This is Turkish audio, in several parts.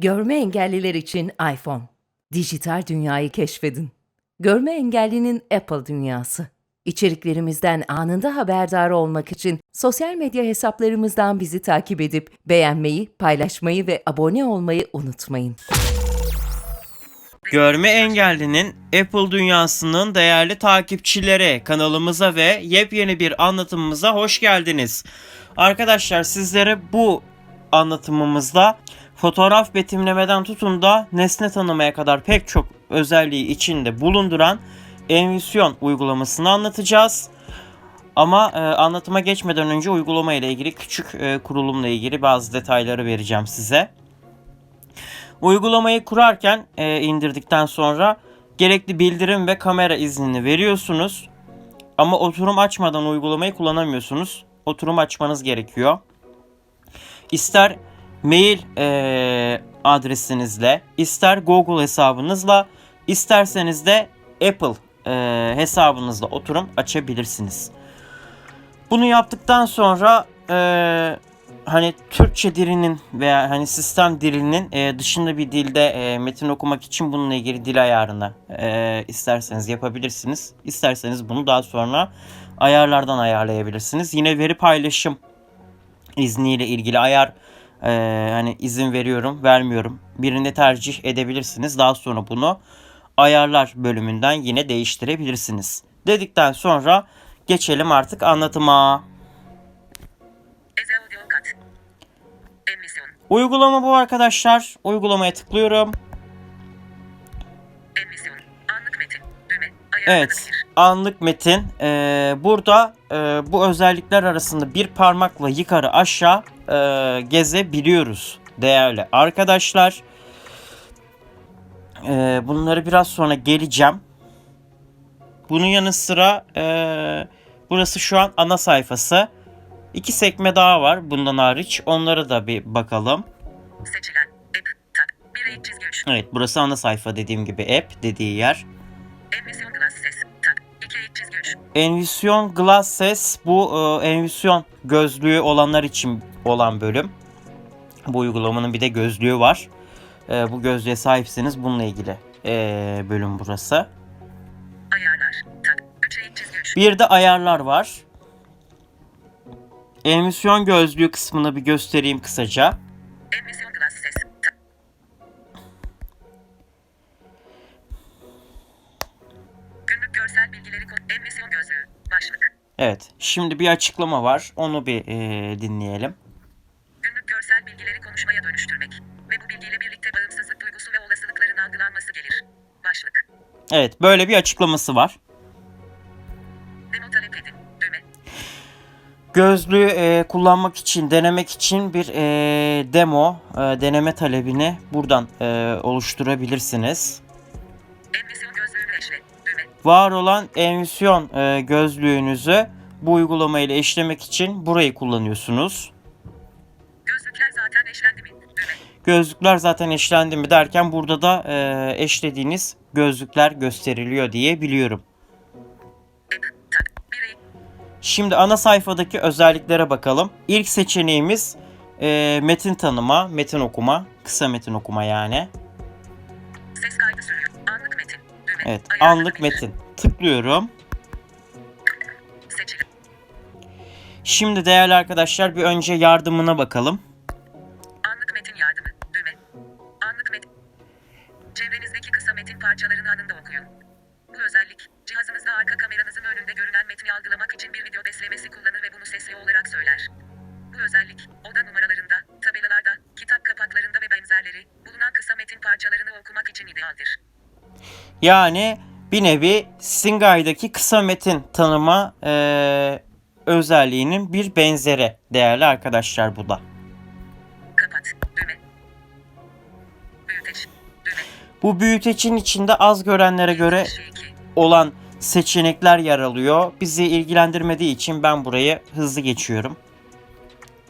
Görme engelliler için iPhone. Dijital dünyayı keşfedin. Görme engellinin Apple dünyası. İçeriklerimizden anında haberdar olmak için sosyal medya hesaplarımızdan bizi takip edip beğenmeyi, paylaşmayı ve abone olmayı unutmayın. Görme engellinin Apple dünyasının değerli takipçileri kanalımıza ve yepyeni bir anlatımımıza hoş geldiniz. Arkadaşlar sizlere bu anlatımımızda fotoğraf betimlemeden tutun da nesne tanımaya kadar pek çok özelliği içinde bulunduran Envision uygulamasını anlatacağız. Ama e, anlatıma geçmeden önce uygulama ile ilgili küçük e, kurulumla ilgili bazı detayları vereceğim size. Uygulamayı kurarken e, indirdikten sonra gerekli bildirim ve kamera iznini veriyorsunuz. Ama oturum açmadan uygulamayı kullanamıyorsunuz. Oturum açmanız gerekiyor. İster mail e, adresinizle, ister Google hesabınızla, isterseniz de Apple e, hesabınızla oturum açabilirsiniz. Bunu yaptıktan sonra e, hani Türkçe dilinin veya hani sistem dilinin e, dışında bir dilde e, metin okumak için bununla ilgili dil ayarını e, isterseniz yapabilirsiniz. İsterseniz bunu daha sonra ayarlardan ayarlayabilirsiniz. Yine veri paylaşım izniyle ilgili ayar e, hani izin veriyorum vermiyorum birini tercih edebilirsiniz. Daha sonra bunu ayarlar bölümünden yine değiştirebilirsiniz. Dedikten sonra geçelim artık anlatıma. Uygulama bu arkadaşlar. Uygulamaya tıklıyorum. Evet. Anlık metin. Ee, burada e, bu özellikler arasında bir parmakla yukarı aşağı e, gezebiliyoruz. Değerli arkadaşlar. Ee, bunları biraz sonra geleceğim. Bunun yanı sıra e, burası şu an ana sayfası. İki sekme daha var bundan hariç. Onlara da bir bakalım. Seçilen. App. Bir eğik çizgi üç. Evet burası ana sayfa dediğim gibi app dediği yer. Emisyon Envision Glasses bu e, Envision gözlüğü olanlar için olan bölüm. Bu uygulamanın bir de gözlüğü var. E, bu gözlüğe sahipseniz bununla ilgili e, bölüm burası. Ayarlar. Tak. Bir de ayarlar var. Envision gözlüğü kısmını bir göstereyim kısaca. Emisyon Evet şimdi bir açıklama var onu bir e, dinleyelim. Günlük görsel bilgileri konuşmaya dönüştürmek. Ve bu bilgiyle birlikte bağımsızlık duygusu ve olasılıkların algılanması gelir. Başlık. Evet böyle bir açıklaması var. Demo talep edin. Düğme. Gözlüğü e, kullanmak için, denemek için bir e, demo, e, deneme talebini buradan e, oluşturabilirsiniz. Düğme. Var olan envisyon e, gözlüğünüzü bu uygulama ile eşlemek için burayı kullanıyorsunuz. Gözlükler zaten eşlendi mi? Düğme. Gözlükler zaten eşlendi mi derken burada da e, eşlediğiniz gözlükler gösteriliyor diye biliyorum. Şimdi ana sayfadaki özelliklere bakalım. İlk seçeneğimiz e, metin tanıma, metin okuma, kısa metin okuma yani. Evet, anlık metin. Tıklıyorum. Şimdi değerli arkadaşlar bir önce yardımına bakalım. Anlık metin yardımı. Düğme. Anlık metin. Çevrenizdeki kısa metin parçalarını anında okuyun. Bu özellik, cihazınızda arka kameranızın önünde görünen metni algılamak için bir video beslemesi kullanır ve bunu sesli olarak söyler. Bu özellik, oda numaralarında, tabelalarda, kitap kapaklarında ve benzerleri, bulunan kısa metin parçalarını okumak için idealdir. Yani bir nevi Stingai'daki kısa metin tanıma eee, özelliğinin bir benzeri değerli arkadaşlar bu da. Kapat. Düğme. Büyüteç. Düğme. Bu büyütecin içinde az görenlere göre olan seçenekler yer alıyor. Bizi ilgilendirmediği için ben burayı hızlı geçiyorum.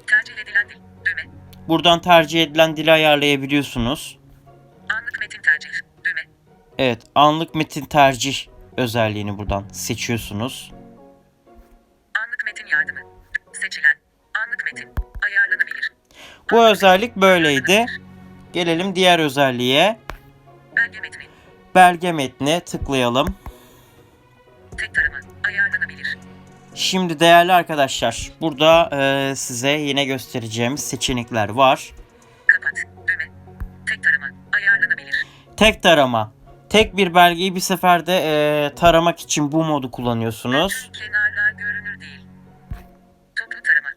Tercih edilen dil. Düğme. Buradan tercih edilen dili ayarlayabiliyorsunuz. Evet, anlık metin tercih özelliğini buradan seçiyorsunuz. Anlık metin yardımı. Seçilen. Anlık metin. Ayarlanabilir. Bu özellik böyleydi. Gelelim diğer özelliğe. Belge metni. Belge metni tıklayalım. Tek tarama. Ayarlanabilir. Şimdi değerli arkadaşlar burada e, size yine göstereceğimiz seçenekler var. Kapat. Düğme. Tek tarama. Ayarlanabilir. Tek tarama. Tek bir belgeyi bir seferde e, taramak için bu modu kullanıyorsunuz. Kenarlar görünür değil. Toplu tarama.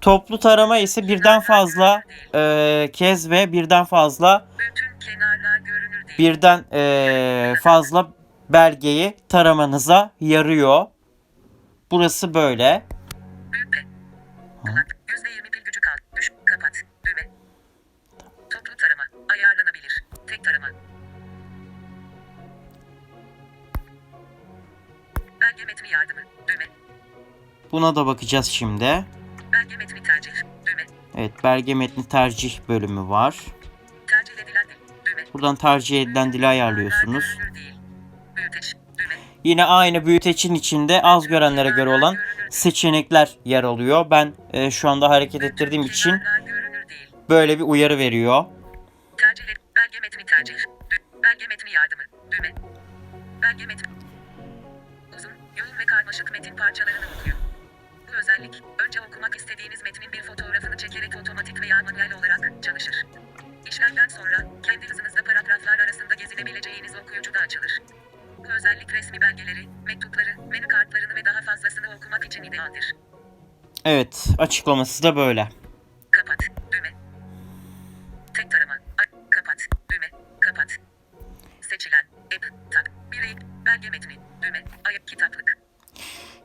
Toplu tarama ise birden fazla e, kez ve birden fazla birden e, fazla belgeyi taramanıza yarıyor. Burası böyle. Büyük Buna da bakacağız şimdi. Belge metni tercih. Düğme. Evet belge metni tercih bölümü var. Tercih edilen dil. Düğme. Buradan tercih edilen dili ayarlıyorsunuz. Büyüteç. Yine aynı büyüteçin içinde az görenlere göre olan seçenekler yer alıyor. Ben e, şu anda hareket ettirdiğim için böyle bir uyarı veriyor. Tercih et. Belge metni tercih. Belge metni yardımı. Düğme. Belge metni. Uzun, yoğun ve karmaşık metin parçalarını okuyun. Özellik, önce okumak istediğiniz metnin bir fotoğrafını çekerek otomatik veya manuel olarak çalışır. İşlemden sonra, kendi hızınızda paragraflar arasında gezinebileceğiniz okuyucuda açılır. Bu özellik resmi belgeleri, mektupları, menü kartlarını ve daha fazlasını okumak için idealdir. Evet açıklaması da böyle. Kapat. Düğme. Tek tarama. A- kapat. Düğme. Kapat. Seçilen. App. Tak. Bir ayıp. Belge metni. Düğme. Ayıp kitaplık.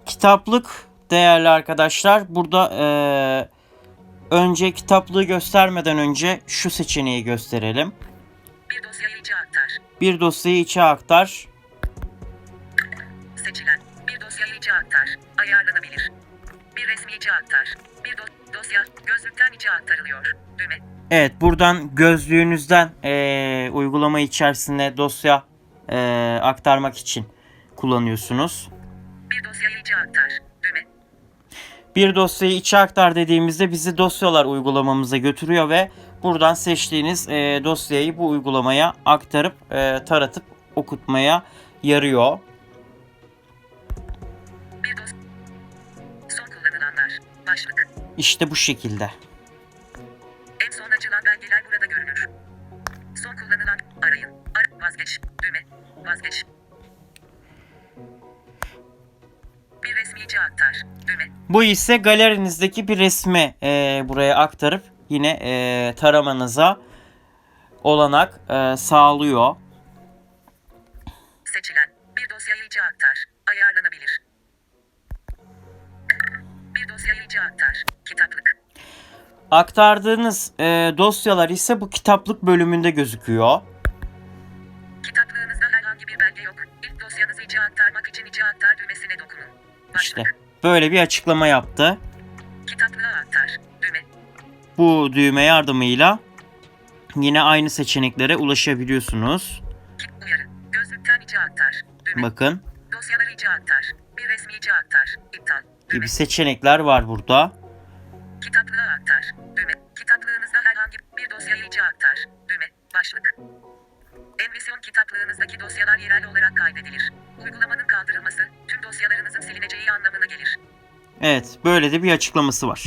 Kitaplık değerli arkadaşlar. Burada e, önce kitaplığı göstermeden önce şu seçeneği gösterelim. Bir dosyayı içe aktar. Bir dosyayı içe aktar. Seçilen. Bir dosyayı içe aktar. Ayarlanabilir. Bir resmi içe aktar. Bir do- dosya gözlükten içe aktarılıyor. Düğme. Evet buradan gözlüğünüzden e, uygulama içerisinde dosya e, aktarmak için kullanıyorsunuz. Bir dosyayı içe aktar. Bir dosyayı içe aktar dediğimizde bizi dosyalar uygulamamıza götürüyor ve buradan seçtiğiniz e, dosyayı bu uygulamaya aktarıp e, taratıp okutmaya yarıyor. İşte bu şekilde. En son açılan belgeler burada görünür. Son kullanılan arayın. Ar vazgeç. Düğme. Vazgeç. Bir resmi aktar. Bu ise galerinizdeki bir resmi e, buraya aktarıp yine e, taramanıza olanak e, sağlıyor. Seçilen. Bir dosyayı içe aktar. Ayarlanabilir. Bir dosyayı içe aktar. Kitaplık. Aktardığınız e, dosyalar ise bu kitaplık bölümünde gözüküyor. Kitaplığınızda herhangi bir belge yok. İlk dosyanızı içe aktarmak için içe aktar düğmesine dokunun. İşte Başlık. Böyle bir açıklama yaptı. Bu düğme yardımıyla yine aynı seçeneklere ulaşabiliyorsunuz. Bakın Dosyaları içe aktar. Bir resmi içe aktar. İptal. Gibi seçenekler var burada. Kitaplığa aktar. Düğme. Kitaplığınızda herhangi bir dosyayı içe aktar. Düğme. Başlık. Envisyon kitaplığınızdaki dosyalar yerel olarak kaydedilir. Uygulamanın kaldırılması, tüm dosyalarınızın silineceği anlamına gelir. Evet böyle de bir açıklaması var.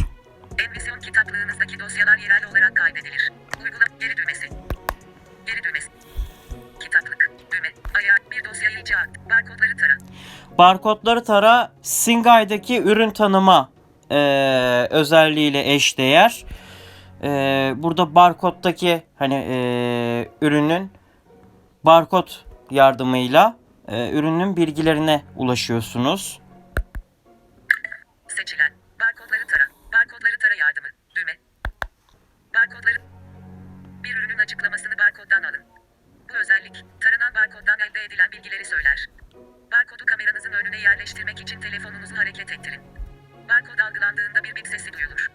Envisyon kitaplığınızdaki dosyalar yerel olarak kaydedilir. Uygulama geri düğmesi. Geri düğmesi. Kitaplık. Düğme. Ayar. Bir dosyayı içe akt. Barkodları tara. Barkodları tara Singai'daki ürün tanıma e, özelliğiyle eşdeğer. E, burada barkoddaki hani e, ürünün barkod yardımıyla e, ürünün bilgilerine ulaşıyorsunuz. Seçilen. Barkodları tara. Barkodları tara yardımı. Düğme. Barkodları. Bir ürünün açıklamasını barkoddan alın. Bu özellik, taranan barkoddan elde edilen bilgileri söyler. Barkodu kameranızın önüne yerleştirmek için telefonunuzu hareket ettirin. Barkod algılandığında bir bip sesi duyulur.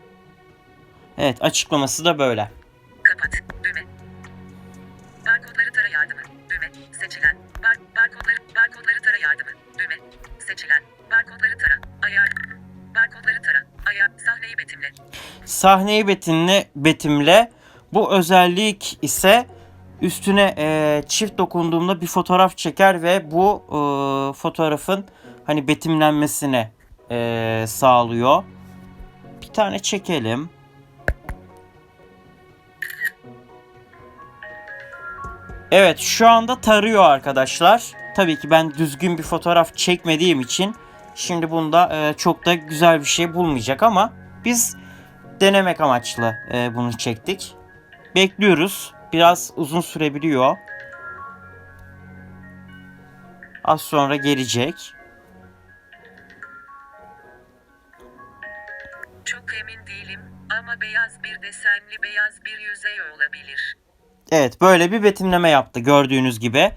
Evet açıklaması da böyle. Sahneyi betimle. Betimle Bu özellik ise üstüne e, çift dokunduğumda bir fotoğraf çeker ve bu e, fotoğrafın hani betimlenmesini e, sağlıyor. Bir tane çekelim. Evet şu anda tarıyor arkadaşlar. Tabii ki ben düzgün bir fotoğraf çekmediğim için şimdi bunda e, çok da güzel bir şey bulmayacak ama biz denemek amaçlı e, bunu çektik. Bekliyoruz. Biraz uzun sürebiliyor. Az sonra gelecek. Çok emin değilim ama beyaz bir desenli beyaz bir yüzey olabilir. Evet böyle bir betimleme yaptı gördüğünüz gibi.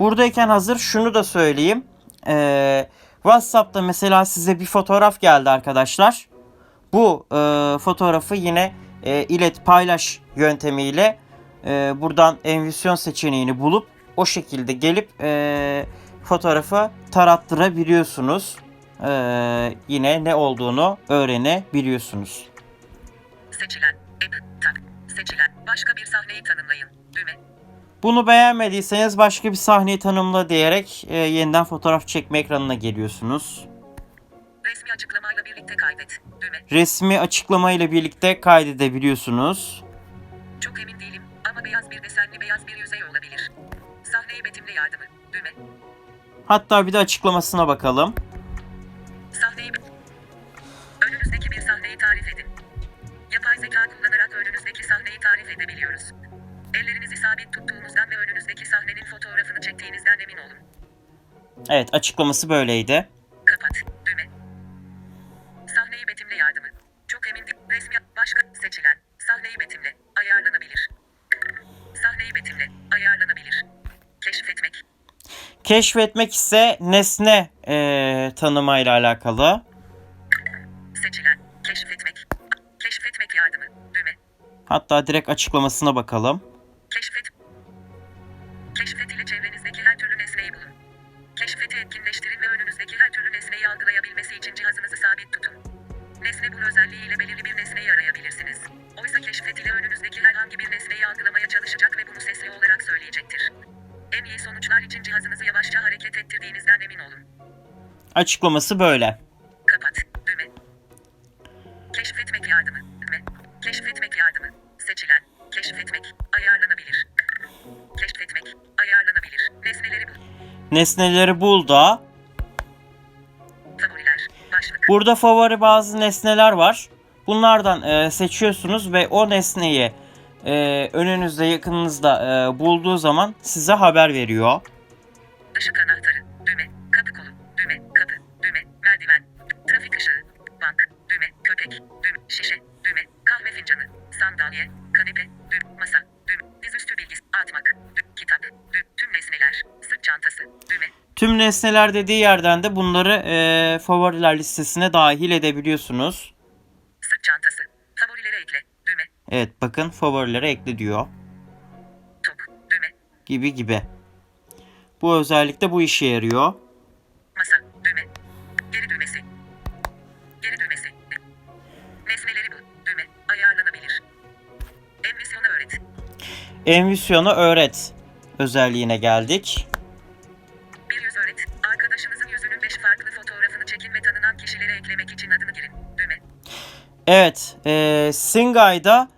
Buradayken hazır şunu da söyleyeyim. Ee, WhatsApp'ta mesela size bir fotoğraf geldi arkadaşlar. Bu e, fotoğrafı yine e, ilet paylaş yöntemiyle e, buradan envisyon seçeneğini bulup o şekilde gelip e, fotoğrafı tarattırabiliyorsunuz. E, yine ne olduğunu öğrenebiliyorsunuz. Seçilen, app, tak, seçilen, başka bir sahneyi tanımlayın, düğme, Bunu beğenmediyseniz başka bir sahneyi tanımla diyerek e, yeniden fotoğraf çekme ekranına geliyorsunuz. resmi açıklamayla birlikte kaydet, düğme, Resmi açıklama ile birlikte kaydedebiliyorsunuz. çok emin değilim ama beyaz bir desenli beyaz bir yüzey olabilir. Sahneyi betimle yardımı, düğme, Hatta bir de açıklamasına bakalım. sahneyi Önünüzdeki bir sahneyi tarif edin. Yapay zeka kullanarak önünüzdeki sahneyi tarif edebiliyoruz. Ellerinizi sabit tuttuğunuzdan ve önünüzdeki sahnenin fotoğrafını çektiğinizden emin olun. Evet açıklaması böyleydi. Keşfetmek ise nesne e, tanımayla alakalı. Seçilen. Keşfetmek. Keşfetmek yardımı. Düğme. Hatta direkt açıklamasına bakalım. Açıklaması böyle. Kapat. Düğme. Keşfetmek yardımı. Düğme. Keşfetmek yardımı. Seçilen. Keşfetmek. Ayarlanabilir. Keşfetmek. Ayarlanabilir. Nesneleri bul. Nesneleri bul da. Favoriler. Başlık. Burada favori bazı nesneler var. Bunlardan e, seçiyorsunuz ve o nesneyi e, önünüzde yakınınızda e, bulduğu zaman size haber veriyor. Nesneler dediği yerden de bunları e, favoriler listesine dahil edebiliyorsunuz. Sırt çantası. Favorilere ekle. Düğme. Evet bakın favorilere ekle diyor. Top. Düğme. Gibi gibi. Bu özellikle bu işe yarıyor. Masa. Düğme. Geri düğmesi. Geri düğmesi. Nesneleri bul. Düğme. Ayarlanabilir. Envisyona öğret. Envision'u öğret özelliğine geldik. Evet, e, Singai'da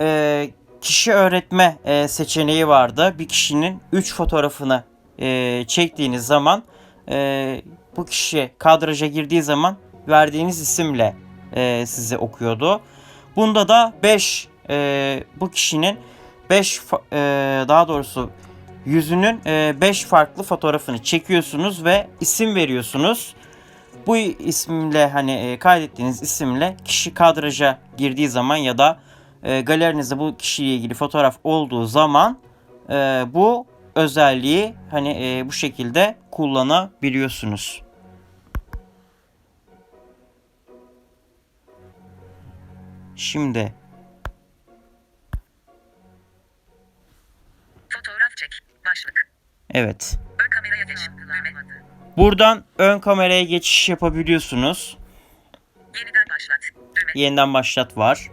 e, kişi öğretme e, seçeneği vardı. Bir kişinin 3 fotoğrafını e, çektiğiniz zaman e, bu kişi kadraja girdiği zaman verdiğiniz isimle e, size okuyordu. Bunda da 5 bu kişinin 5 daha doğrusu yüzünün 5 farklı fotoğrafını çekiyorsunuz ve isim veriyorsunuz. Bu isimle hani e, kaydettiğiniz isimle kişi kadraja girdiği zaman ya da e, galerinizde bu kişiyle ilgili fotoğraf olduğu zaman e, bu özelliği hani e, bu şekilde kullanabiliyorsunuz. Şimdi Fotoğraf çek. Başlık. evet. Ön kameraya geç. Düğme. Buradan ön kameraya geçiş yapabiliyorsunuz. Yeniden başlat. Düğme. Yeniden başlat var.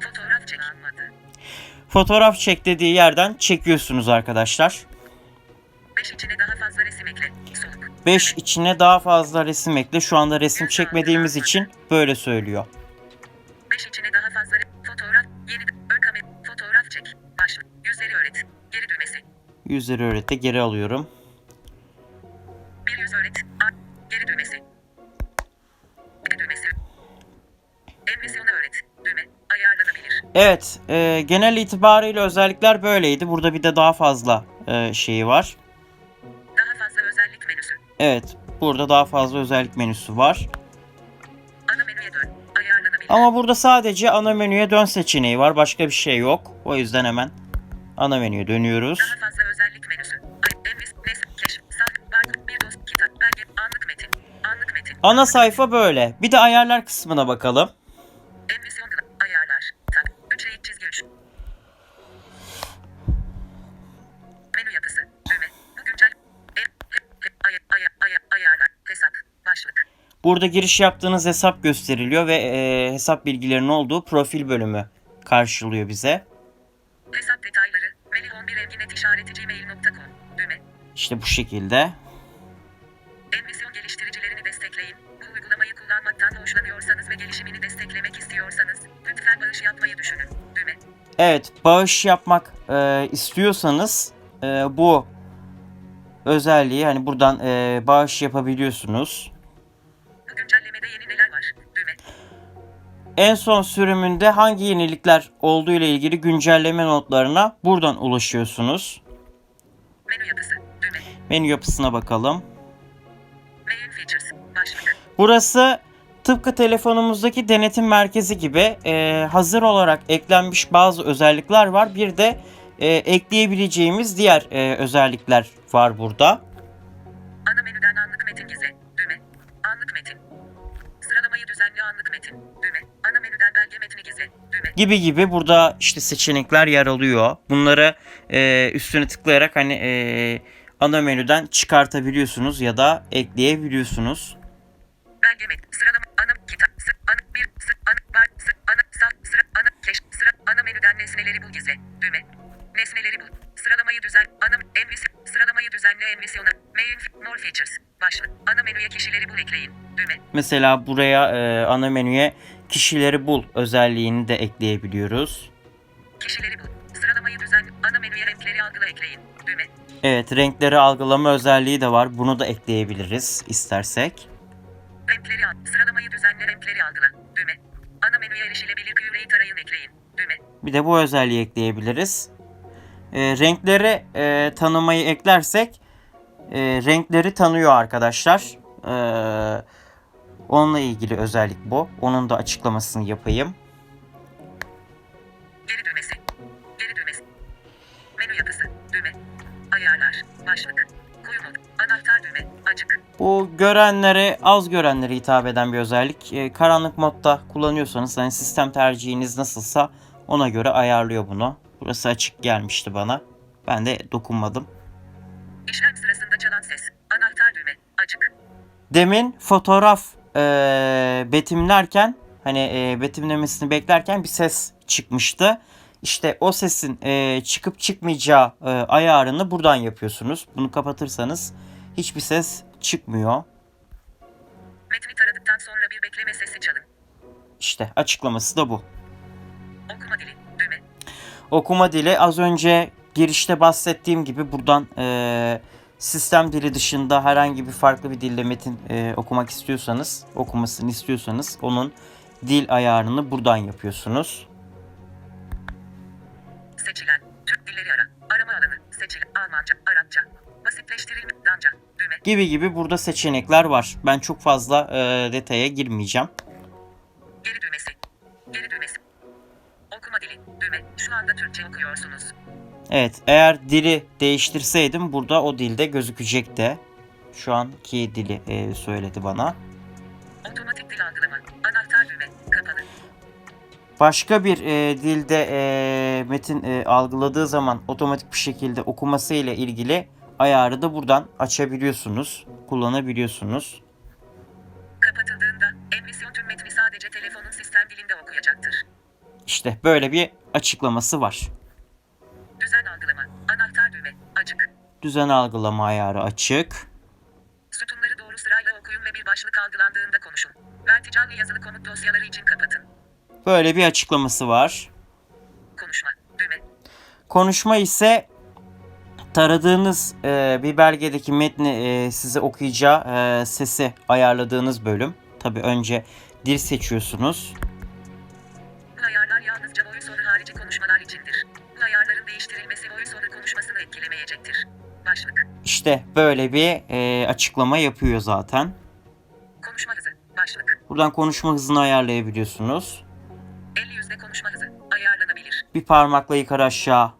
Fotoğraf çek. Fotoğraf çek dediği yerden çekiyorsunuz arkadaşlar. 5 içine daha fazla resim ekle. Soluk. 5 içine daha fazla resim ekle. Şu anda resim çekmediğimiz için böyle söylüyor. 5 içine daha fazla fotoğraf. Yeni ön kamera. Fotoğraf çek. Başlık. Yüzleri öğret. Geri düğmesi. Yüzleri öğrete geri alıyorum. Evet, e, genel itibariyle özellikler böyleydi. Burada bir de daha fazla e, şeyi var. Daha fazla özellik menüsü. Evet, burada daha fazla özellik menüsü var. Ana menüye dön. Ama burada sadece ana menüye dön seçeneği var. Başka bir şey yok. O yüzden hemen ana menüye dönüyoruz. Daha fazla özellik menüsü. Ana sayfa böyle. Bir de ayarlar kısmına bakalım. Burada giriş yaptığınız hesap gösteriliyor ve e, hesap bilgilerinin olduğu profil bölümü karşılıyor bize. Hesap detayları. Melih 11 evginet işareti gmail.com. Düğme. İşte bu şekilde. Envisyon geliştiricilerini destekleyin. Bu uygulamayı kullanmaktan hoşlanıyorsanız ve gelişimini desteklemek istiyorsanız lütfen bağış yapmayı düşünün. Düğme. Evet, bağış yapmak e, istiyorsanız e, bu özelliği hani buradan e, bağış yapabiliyorsunuz. En son sürümünde hangi yenilikler olduğu ile ilgili güncelleme notlarına buradan ulaşıyorsunuz. Menü yapısı. Düğme. Menü yapısına bakalım. Burası tıpkı telefonumuzdaki denetim merkezi gibi e, hazır olarak eklenmiş bazı özellikler var. Bir de e, ekleyebileceğimiz diğer e, özellikler var burada. Gibi gibi burada işte seçenekler yer alıyor. Bunları e, üstüne tıklayarak hani e, ana menüden çıkartabiliyorsunuz ya da ekleyebiliyorsunuz. Belge metni. Sıralama. Ana kitap. Sı, ana bir. Sı, ana bar. Sı, ana sağ. Sıra. Ana keş. Sıra. Ana menüden nesneleri bul gizle. Düğme. Nesneleri bul. Sıralamayı düzen. Ana envis. Sıralamayı düzenle envisyona. Main more features. Başlık. Ana menüye kişileri bul ekleyin. Düğme. Mesela buraya e, ana menüye kişileri bul özelliğini de ekleyebiliyoruz. Kişileri bul. Sıralamayı düzen. Ana menüye renkleri algıla ekleyin. Düğme. Evet renkleri algılama özelliği de var. Bunu da ekleyebiliriz istersek. Renkleri al. Sıralamayı düzenle renkleri algıla. Düğme. Ana menüye erişilebilir küreyi tarayın ekleyin. Düğme. Bir de bu özelliği ekleyebiliriz. E, renkleri e, tanımayı eklersek e, renkleri tanıyor arkadaşlar. E, onunla ilgili özellik bu. Onun da açıklamasını yapayım. Geri düğmesi. Geri düğmesi. Menü yapısı. Düğme. Ayarlar. Başlık. Mod. Anahtar düğme. Açık. Bu görenlere, az görenlere hitap eden bir özellik. E, karanlık modda kullanıyorsanız hani sistem tercihiniz nasılsa ona göre ayarlıyor bunu. Burası açık gelmişti bana. Ben de dokunmadım. İşlem sırasında çalan ses. Anahtar düğme. Açık. Demin fotoğraf e, betimlerken hani e, betimlemesini beklerken bir ses çıkmıştı. İşte o sesin e, çıkıp çıkmayacağı e, ayarını buradan yapıyorsunuz. Bunu kapatırsanız hiçbir ses çıkmıyor. Metni taradıktan sonra bir bekleme sesi çalın. İşte açıklaması da bu. Okuma dili. Düğme. Okuma dili az önce girişte bahsettiğim gibi buradan e, sistem dili dışında herhangi bir farklı bir dille metin e, okumak istiyorsanız, okumasını istiyorsanız onun dil ayarını buradan yapıyorsunuz. Seçilen. Türk dilleri ara. Arama alanı. Seçilen. Almanca. Arapça. Basitleştirilmiş. Danca. Düğme. Gibi gibi burada seçenekler var. Ben çok fazla e, detaya girmeyeceğim. Geri düğmesi. Geri düğmesi. Okuma dili. Düğme. Şu anda Türkçe okuyorsunuz. Evet eğer dili değiştirseydim burada o dilde gözükecekti. Şu anki dili e, söyledi bana. Otomatik dil algılama. Anahtar düğme. Kapalı. başka bir e, dilde e, metin e, algıladığı zaman otomatik bir şekilde okuması ile ilgili ayarı da buradan açabiliyorsunuz, kullanabiliyorsunuz. Kapatıldığında emisyon tüm metni sadece telefonun sistem dilinde okuyacaktır. İşte böyle bir açıklaması var. Düzen algılama. Anahtar düğme. Açık. Düzen algılama ayarı açık. Sütunları doğru sırayla okuyun ve bir başlık algılandığında konuşun. Verticalli yazılı komut dosyaları için kapatın. Böyle bir açıklaması var. Konuşma. Düğme. Konuşma ise taradığınız e, bir belgedeki metni e, size okuyacağı e, sesi ayarladığınız bölüm. Tabi önce dil seçiyorsunuz. Konuşmasını etkilemeyecektir. Başlık. İşte böyle bir e, açıklama yapıyor zaten. Konuşma hızı. Başlık. Buradan konuşma hızını ayarlayabiliyorsunuz. 50 yüzde konuşma hızı. Ayarlanabilir. Bir parmakla yukarı aşağı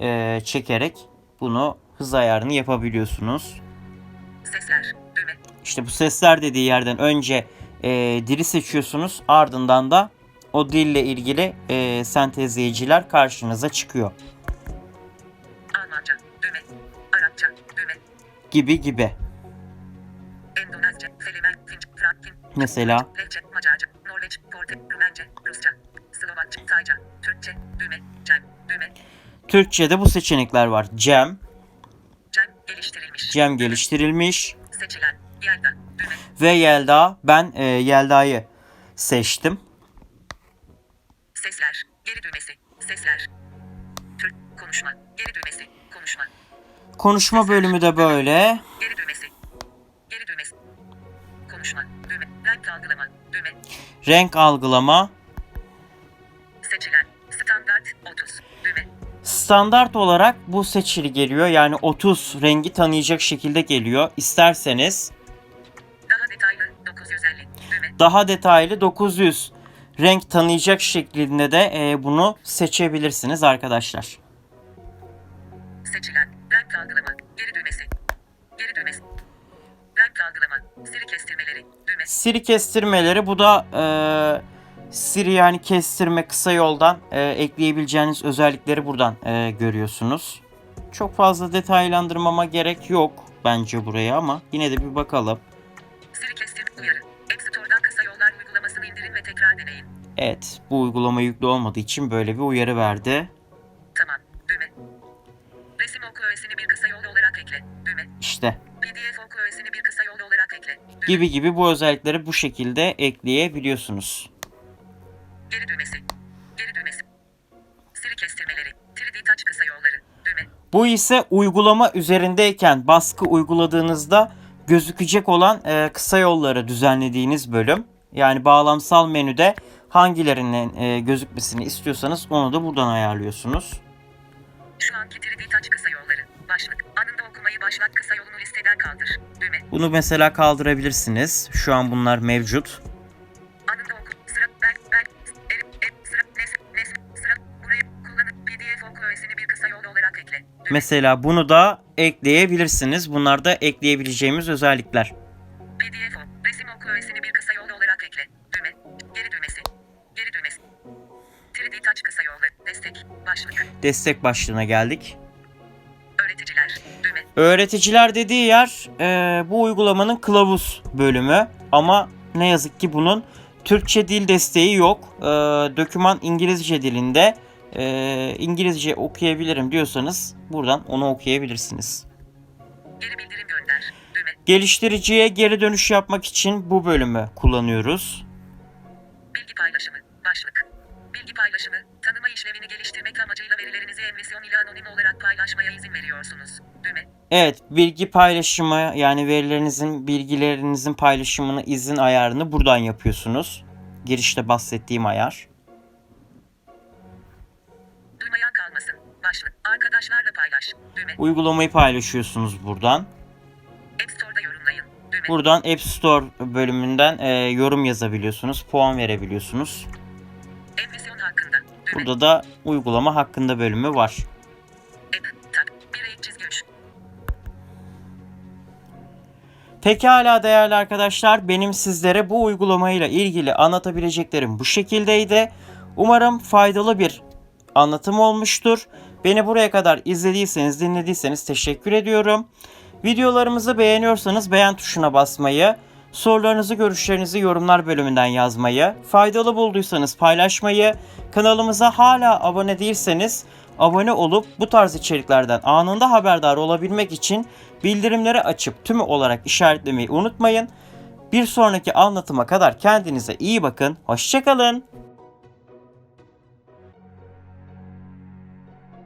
e, çekerek bunu hız ayarını yapabiliyorsunuz. Sesler. Düğme. İşte bu sesler dediği yerden önce e, dili seçiyorsunuz ardından da o dille ilgili e, sentezleyiciler karşınıza çıkıyor gibi gibi. Mesela. Türkçe'de bu seçenekler var. Cem, Cem. Geliştirilmiş. Cem geliştirilmiş Seçilen. Yelda. Düğme. ve Yelda. Ben e, Yelda'yı seçtim. Sesler. Geri düğmesi. Sesler. Türk. Konuşma. Geri düğmesi. Konuşma. Konuşma bölümü de böyle. Geri düğmesi. Geri düğmesi. Konuşma. Düğme. Renk algılama. Düğme. Renk algılama. Seçilen. Standart 30. Düğme. Standart olarak bu seçili geliyor. Yani 30 rengi tanıyacak şekilde geliyor. İsterseniz Daha detaylı 950. Düğme. daha detaylı 900 renk tanıyacak şeklinde de e, bunu seçebilirsiniz arkadaşlar. Seçilen. Renk algılama. Geri düğmesi. Geri düğmesi. Renk algılama. Siri kestirmeleri. Düğme. Siri kestirmeleri bu da e, Siri yani kestirme kısa yoldan e, ekleyebileceğiniz özellikleri buradan e, görüyorsunuz. Çok fazla detaylandırmama gerek yok bence buraya ama yine de bir bakalım. Siri kestir. Uyarı. App Store'dan kısa yollar uygulamasını indirin ve tekrar deneyin. Evet bu uygulama yüklü olmadığı için böyle bir uyarı verdi. Öğesini bir kısa yol olarak ekle. Düğme. İşte PDF oku öğesini bir kısa yol olarak ekle. Düğme. gibi gibi bu özellikleri bu şekilde ekleyebiliyorsunuz. Geri düğmesi. Geri düğmesi. Siri kestirmeleri. 3D Touch kısa yolları. Düğme. Bu ise uygulama üzerindeyken baskı uyguladığınızda gözükecek olan e, kısa yolları düzenlediğiniz bölüm. Yani bağlamsal menüde hangilerinin e, gözükmesini istiyorsanız onu da buradan ayarlıyorsunuz. Şu anki 3D Touch kısa yolları. Başlık. Anında okumayı başlat kısa yolunu listeden kaldır. Düğme. Bunu mesela kaldırabilirsiniz. Şu an bunlar mevcut. Anında oku. Sıra. Bel. Bel. Erim. E. Sıra. Nes. Nes. Sıra. Burayı kullanıp PDF oku öğesini bir kısa yol olarak ekle. Düğme. Mesela bunu da ekleyebilirsiniz. Bunlar da ekleyebileceğimiz özellikler. PDF o. Resim oku öğesini bir kısa yol olarak ekle. Düğme. Geri düğmesi. Geri düğmesi. 3D Touch kısa yolları. Destek. Başlık. Destek başlığına geldik. Öğreticiler. Dediği yer e, bu uygulamanın kılavuz bölümü ama ne yazık ki bunun Türkçe dil desteği yok. E, döküman İngilizce dilinde e, İngilizce okuyabilirim diyorsanız buradan onu okuyabilirsiniz. Geri bildirim gönder. Düğme. Geliştiriciye geri dönüş yapmak için bu bölümü kullanıyoruz. Bilgi paylaşımı. Başlık. Bilgi paylaşımı, tanıma işlevini geliştirmek amacıyla verilerinizi envisiyon ile anonim olarak paylaşmaya izin veriyorsunuz. Düğme. Evet, bilgi paylaşımı yani verilerinizin, bilgilerinizin paylaşımını izin ayarını buradan yapıyorsunuz. Girişte bahsettiğim ayar. Duymayan kalmasın. Başlık. Arkadaşlarla paylaş. Düğme. Uygulamayı paylaşıyorsunuz buradan. App Store'da yorumlayın. Düğme. Buradan App Store bölümünden e, yorum yazabiliyorsunuz, puan verebiliyorsunuz. Envisyon hakkında. Düğme. Burada da uygulama hakkında bölümü var. Pekala değerli arkadaşlar, benim sizlere bu uygulamayla ilgili anlatabileceklerim bu şekildeydi. Umarım faydalı bir anlatım olmuştur. Beni buraya kadar izlediyseniz, dinlediyseniz teşekkür ediyorum. Videolarımızı beğeniyorsanız beğen tuşuna basmayı, Sorularınızı, görüşlerinizi yorumlar bölümünden yazmayı, faydalı bulduysanız paylaşmayı, kanalımıza hala abone değilseniz abone olup bu tarz içeriklerden anında haberdar olabilmek için bildirimleri açıp tümü olarak işaretlemeyi unutmayın. Bir sonraki anlatıma kadar kendinize iyi bakın. Hoşçakalın.